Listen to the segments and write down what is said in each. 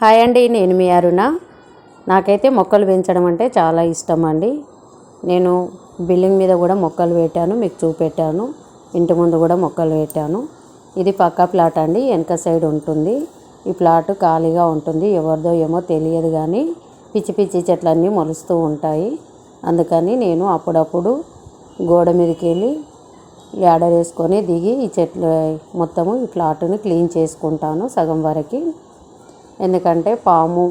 Hi అండి నేను మీ అరుణ. నాకైతే మొక్కలు పెంచడం అంటే చాలా ఇష్టం అండి నేను బిల్డింగ్ మీద కూడా మొక్కలు పెట్టాను మీకు చూపెట్టాను. ఇంటి ముందు కూడా మొక్కలు పెట్టాను ఇది పక్క ప్లాట్ అండి వెనక సైడ్ ఉంటుంది. ఈ ప్లాట్ ఖాళీగా ఉంటుంది ఎవరిదో ఏమో తెలియదు కానీ పిచ్చి పిచ్చి చెట్లన్నీ మొలుస్తూ ఉంటాయి. అందుకని నేను అప్పుడప్పుడు గోడ మీదకి వెళ్ళి యాడర్ వేసుకొని దిగి ఈ చెట్లు మొత్తము ఈ ప్లాట్ని క్లీన్ చేసుకుంటాను సగం వరకు. ఎందుకంటే పాము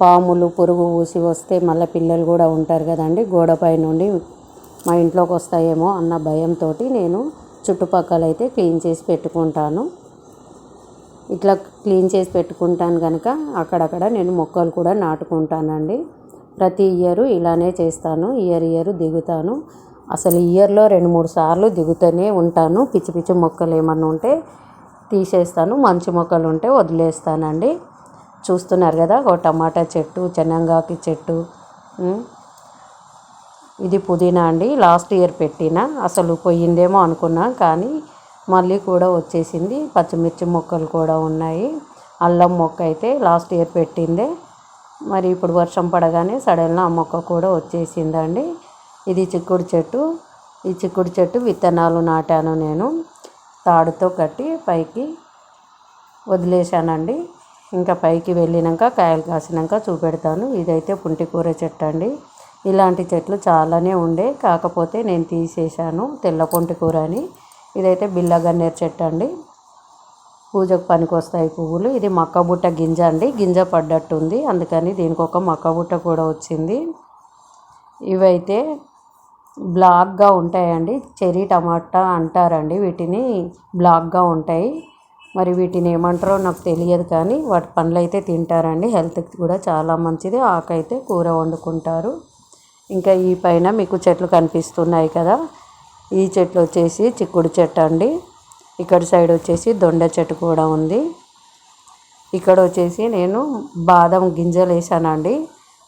పాములు పురుగు ఊసి వస్తే మళ్ళీ పిల్లలు కూడా ఉంటారు కదండి. గోడపై నుండి మా ఇంట్లోకి వస్తాయేమో అన్న భయంతో నేను చుట్టుపక్కల అయితే క్లీన్ చేసి పెట్టుకుంటాను. ఇట్లా క్లీన్ చేసి పెట్టుకుంటాను కనుక అక్కడక్కడ నేను మొక్కలు కూడా నాటుకుంటానండి. ప్రతి ఇయర్ ఇలానే చేస్తాను. ఇయర్ ఇయర్ దిగుతాను. అసలు ఇయర్లో రెండు మూడు సార్లు దిగుతూనే ఉంటాను. పిచ్చి పిచ్చి మొక్కలు ఏమన్నా ఉంటే తీసేస్తాను. మంచి మొక్కలు ఉంటే వదిలేస్తానండి. చూస్తున్నారు కదా ఒక టమాటా చెట్టు చెన్నంగాకి చెట్టు ఇది పుదీనా అండి లాస్ట్ ఇయర్ పెట్టిన అసలు పోయిందేమో అనుకున్నా కానీ మళ్ళీ కూడా వచ్చేసింది. పచ్చిమిర్చి మొక్కలు కూడా ఉన్నాయి. అల్లం మొక్క అయితే లాస్ట్ ఇయర్ పెట్టిందే. మరి ఇప్పుడు వర్షం పడగానే సడన్గా ఆ మొక్క కూడా వచ్చేసిందండి. ఇది చిక్కుడు చెట్టు. ఈ చిక్కుడు చెట్టు విత్తనాలు నాటాను నేను. తాడుతో కట్టి పైకి వదిలేశానండి. ఇంకా పైకి వెళ్ళినాక కాయలు కాసినాక చూపెడతాను. ఇదైతే పుంటికూర చెట్టు అండి. ఇలాంటి చెట్లు చాలానే ఉండే. కాకపోతే నేను తీసేశాను తెల్ల పుంటికూర అని. ఇదైతే బిల్లగన్నేరు చెట్టు అండి. పూజకు పనికి వస్తాయి పువ్వులు. ఇది మక్కబుట్ట గింజ అండి. గింజ పడ్డట్టు ఉంది అందుకని దీనికి ఒక మక్కబుట్ట కూడా వచ్చింది. ఇవైతే బ్లాక్గా ఉంటాయండి. చెరీ టమాటా అంటారండి. వీటిని బ్లాక్గా ఉంటాయి. మరి వీటిని ఏమంటారో నాకు తెలియదు కానీ వాటి పండ్లు అయితే తింటారండి. హెల్త్కి కూడా చాలా మంచిది. ఆకైతే కూర వండుకుంటారు. ఇంకా ఈ పైన మీకు చెట్లు కనిపిస్తున్నాయి కదా. ఈ చెట్లు వచ్చేసి చిక్కుడు చెట్టు అండి. ఇక్కడ సైడ్ వచ్చేసి దొండ చెట్టు కూడా ఉంది. ఇక్కడ వచ్చేసి నేను బాదం గింజలు వేసానండి.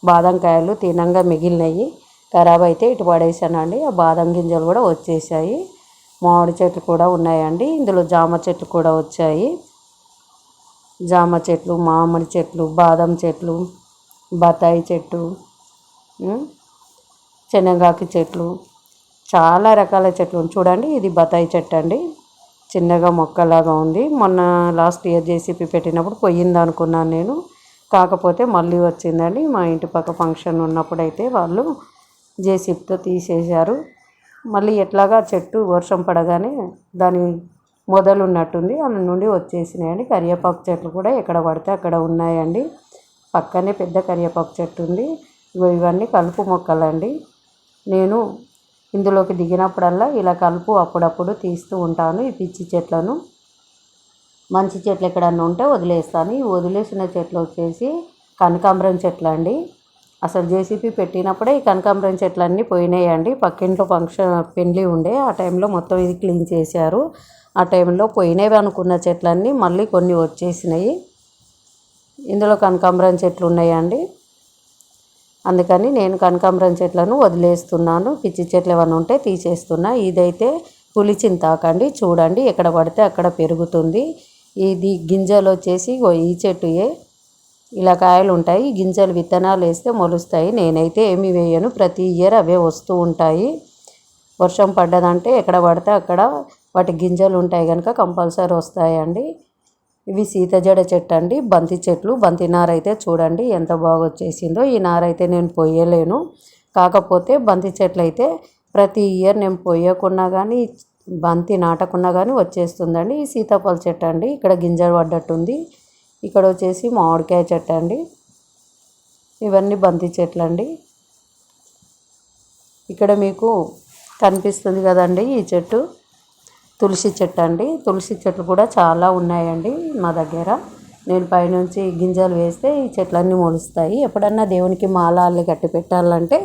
బాదం కాయలు తినంగా మిగిలినాయి. ఖరాబ్ అయితే ఇటు పడేసానండి. ఆ బాదం గింజలు కూడా వచ్చేసాయి. మామిడి చెట్లు కూడా ఉన్నాయండి. ఇందులో జామ చెట్లు కూడా వచ్చాయి. జామ చెట్లు మామిడి చెట్లు బాదం చెట్లు బత్తాయి చెట్టు శనగాకి చెట్లు చాలా రకాల చెట్లు చూడండి ఇది బత్తాయి చెట్టు అండి. చిన్నగా మొక్కలాగా ఉంది. మొన్న లాస్ట్ ఇయర్ జేసీపీ పెట్టినప్పుడు పోయింది అనుకున్నాను నేను. కాకపోతే మళ్ళీ వచ్చిందండి. మా ఇంటి పక్క ఫంక్షన్ ఉన్నప్పుడైతే వాళ్ళు జేసీపీతో తీసేశారు. మళ్ళీ ఎట్లాగా చెట్టు వర్షం పడగానే దాని మొదలు ఉన్నట్టుంది అందులో నుండి వచ్చేసినాయండి. కరివేపాకు చెట్లు కూడా ఎక్కడ పడితే అక్కడ ఉన్నాయండి. పక్కనే పెద్ద కరివేపాకు చెట్టు ఉంది. ఇవన్నీ కలుపు మొక్కలండి. నేను ఇందులోకి దిగినప్పుడల్లా ఇలా కలుపు అప్పుడప్పుడు తీస్తూ ఉంటాను ఈ పిచ్చి చెట్లను. మంచి చెట్లు ఎక్కడన్నా ఉంటే వదిలేస్తాను. ఈ వదిలేసిన చెట్లు వచ్చేసి కనకాంబరం చెట్లు అండి అసలు జేసీపీ పెట్టినప్పుడే ఈ కనకాంబరం చెట్లన్నీ పోయినాయండి. పక్కింట్లో ఫంక్షన్ పెళ్ళి ఉండే ఆ టైంలో మొత్తం ఇది క్లీన్ చేశారు. ఆ టైంలో పోయినవి అనుకున్న చెట్లన్నీ మళ్ళీ కొన్ని వచ్చేసినాయి. ఇందులో కనకాంబరం చెట్లు ఉన్నాయండి. అందుకని నేను కనకాంబరం చెట్లను వదిలేస్తున్నాను. పిచ్చి చెట్లు ఏమైనా ఉంటే తీసేస్తున్నా. ఇదైతే పులి తాకండి చూడండి ఎక్కడ పడితే అక్కడ పెరుగుతుంది. ఇది గింజలు వచ్చేసి ఈ చెట్టుయే. ఇలా కాయలు ఉంటాయి గింజలు విత్తనాలు వేస్తే మొలుస్తాయి. నేనైతే ఏమి వేయను. ప్రతి ఇయర్ అవే వస్తూ ఉంటాయి. వర్షం పడ్డదంటే ఎక్కడ పడితే అక్కడ వాటి గింజలు ఉంటాయి కనుక కంపల్సరీ వస్తాయండి. ఇవి సీతజడ చెట్టు అండి. బంతి చెట్లు బంతి నార అయితే చూడండి ఎంత బాగా వచ్చేసిందో. ఈ నార అయితే నేను పొయ్యలేను కాకపోతే బంతి చెట్లు అయితే ప్రతి ఇయర్ నేను పొయ్యకున్నా కానీ బంతి నాటకున్నా కానీ వచ్చేస్తుందండి. ఈ సీతాఫల చెట్టు అండి. ఇక్కడ గింజలు పడ్డట్టుంది. ఇక్కడ వచ్చేసి మామిడికాయ చెట్టు అండి. ఇవన్నీ బంతి చెట్లు అండి ఇక్కడ మీకు కనిపిస్తుంది కదండి ఈ చెట్టు. తులసి చెట్టు అండి. తులసి చెట్లు కూడా చాలా ఉన్నాయండి మా దగ్గర. నేను పైనుంచి గింజలు వేస్తే ఈ చెట్లన్నీ మొలుస్తాయి. ఎప్పుడన్నా దేవునికి మాలాల్ని కట్టి పెట్టాలంటే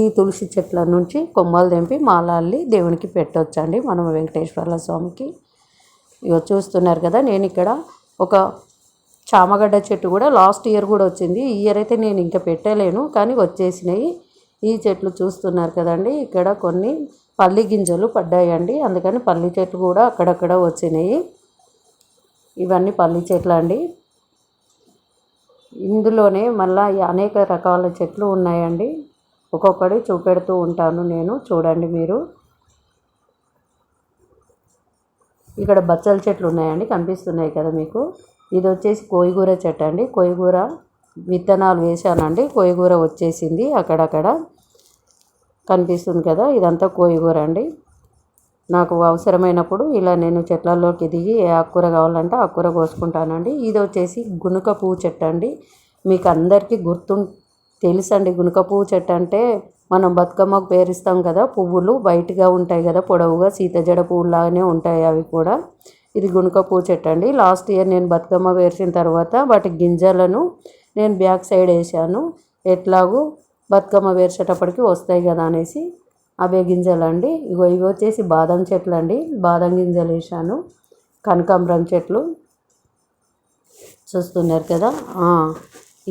ఈ తులసి చెట్ల నుంచి కొమ్మలు తెంపి మాలాల్ని దేవునికి పెట్టొచ్చండి. మనం వెంకటేశ్వర స్వామికి. ఇగో చూస్తున్నారు కదా నేను ఇక్కడ ఒక చామగడ్డ చెట్టు కూడా లాస్ట్ ఇయర్ కూడా వచ్చింది. ఈ ఇయర్ అయితే నేను ఇంకా పెట్టలేను కానీ వచ్చేసినాయి. ఈ చెట్లు చూస్తున్నారు కదండి ఇక్కడ కొన్ని పల్లి గింజలు పడ్డాయండి. అందుకని పల్లి చెట్లు కూడా అక్కడక్కడ వచ్చినాయి. ఇవన్నీ పల్లి చెట్లు అండి. ఇందులోనే మళ్ళీ అనేక రకాల చెట్లు ఉన్నాయండి. ఒక్కొక్కటి చూపెడుతూ ఉంటాను నేను చూడండి మీరు. ఇక్కడ బచ్చల చెట్లు ఉన్నాయండి కనిపిస్తున్నాయి కదా మీకు. ఇది వచ్చేసి కోయిగూర చెట్టు అండి. కోయిగూర విత్తనాలు వేసానండి కోయిగూర వచ్చేసింది అక్కడక్కడ. కనిపిస్తుంది కదా ఇదంతా కోయిగూర అండి. నాకు అవసరమైనప్పుడు ఇలా నేను చెట్లలోకి దిగి ఏ ఆకుకూర కావాలంటే ఆకుకూర కోసుకుంటానండి. ఇది వచ్చేసి గునుక పువ్వు చెట్టు అండి. మీకు అందరికీ గుర్తు తెలుసండి గునుక పువ్వు చెట్టు అంటే మనం బతుకమ్మకు పేరుస్తాం కదా పువ్వులు వైట్గా ఉంటాయి కదా పొడవుగా సీతజడ పువ్వులాగానే ఉంటాయి అవి కూడా. ఇది గుణక పువ్వు చెట్టు అండి. లాస్ట్ ఇయర్ నేను బతుకమ్మ వేసిన తర్వాత వాటి గింజలను నేను బ్యాక్ సైడ్ వేసాను. ఎట్లాగూ బతుకమ్మ వేసేటప్పటికి వస్తాయి కదా అనేసి అవే గింజలు అండి ఇగో ఇవి వచ్చేసి బాదం చెట్లు అండి బాదం గింజలు వేసాను. కనకాంబరం చెట్లు. చూస్తున్నారు కదా?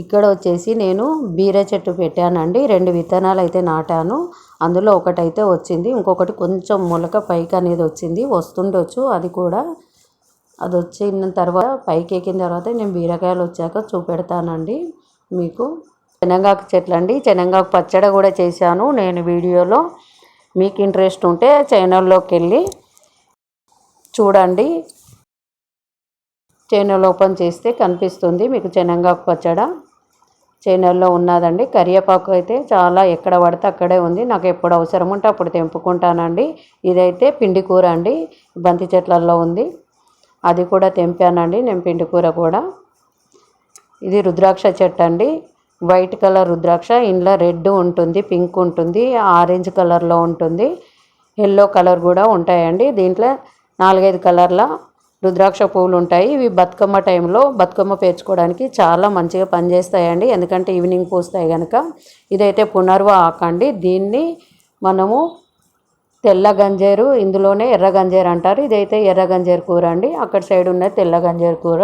ఇక్కడ వచ్చేసి నేను బీర చెట్టు పెట్టానండి. రెండు విత్తనాలు అయితే నాటాను. అందులో ఒకటైతే వచ్చింది. ఇంకొకటి కొంచెం మొలక పైకి అనేది వచ్చింది. వస్తుండొచ్చు అది కూడా. అది వచ్చిన తర్వాత పైకి ఎక్కిన తర్వాత నేను బీరకాయలు వచ్చాక చూపెడతానండి మీకు. శనగాకు చెట్లు అండి శనగాకు పచ్చడి కూడా చేశాను నేను వీడియోలో. మీకు ఇంట్రెస్ట్ ఉంటే ఛానల్లోకి వెళ్ళి చూడండి. ఛానల్ ఓపెన్ చేస్తే కనిపిస్తుంది మీకు శనగాకు పచ్చడ. ఛానల్లో ఉన్నదండి. కరివేపాకు అయితే చాలా ఎక్కడ పడితే అక్కడే ఉంది. నాకు ఎప్పుడు అవసరం ఉంటే అప్పుడు తెంపుకుంటానండి. ఇదైతే పిండి కూర అండి. బంతి చెట్లలో ఉంది. అది కూడా తెంపానండి నేను పిండి కూర కూడా. ఇది రుద్రాక్ష చెట్టు అండి. వైట్ కలర్ రుద్రాక్ష ఇంట్లో రెడ్ ఉంటుంది పింక్ ఉంటుంది ఆరెంజ్ కలర్లో ఉంటుంది. ఎల్లో కలర్ కూడా ఉంటాయండి. దీంట్లో నాలుగైదు కలర్ల రుద్రాక్ష పువ్వులు ఉంటాయి. ఇవి బతుకమ్మ టైంలో బతుకమ్మ పేర్చుకోవడానికి చాలా మంచిగా పనిచేస్తాయండి. ఎందుకంటే ఈవినింగ్ పూస్తాయి కనుక ఇదైతే పునర్వ ఆకండి దీన్ని మనము తెల్ల గంజేరు ఇందులోనే ఎర్ర గంజేరు అంటారు. ఇదైతే ఎర్ర గంజేరు కూర అండి. అక్కడ సైడ్ ఉన్నది తెల్ల గంజేరు కూర.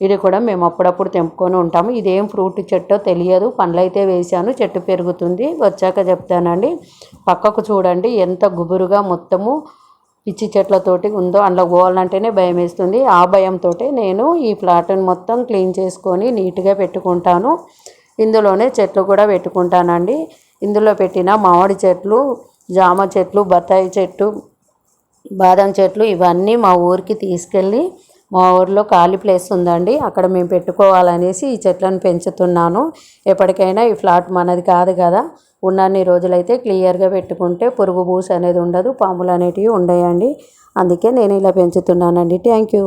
ఇది కూడా మేము అప్పుడప్పుడు తెంపుకొని ఉంటాము. ఇదేం ఫ్రూట్ చెట్టో తెలియదు. పండ్లు అయితే వేసాను చెట్టు పెరుగుతుంది. వచ్చాక చెప్తానండి. పక్కకు చూడండి. ఎంత గుబురుగా మొత్తము పిచ్చి చెట్లతోటి ఉందో అందులో పోవాలంటేనే భయం వేస్తుంది. ఆ భయంతో నేను ఈ ప్లాట్ని మొత్తం క్లీన్ చేసుకొని నీట్గా పెట్టుకుంటాను. ఇందులోనే చెట్లు కూడా పెట్టుకుంటానండి. ఇందులో పెట్టిన మామిడి చెట్లు జామ చెట్లు బత్తాయి చెట్టు బాదం చెట్లు ఇవన్నీ మా ఊరికి తీసుకెళ్ళి మా ఊర్లో ఖాళీ ప్లేస్ ఉందండి. అక్కడ మేము పెట్టుకోవాలనేసి ఈ చెట్లను పెంచుతున్నాను. ఎప్పటికైనా ఈ ఫ్లాట్ మనది కాదు కదా. ఉన్నన్ని రోజులైతే క్లియర్గా పెట్టుకుంటే పురుగు బూస్ అనేది ఉండదు పాములు అనేటివి ఉండయండి. అందుకే నేను ఇలా పెంచుతున్నానండి. Thank you.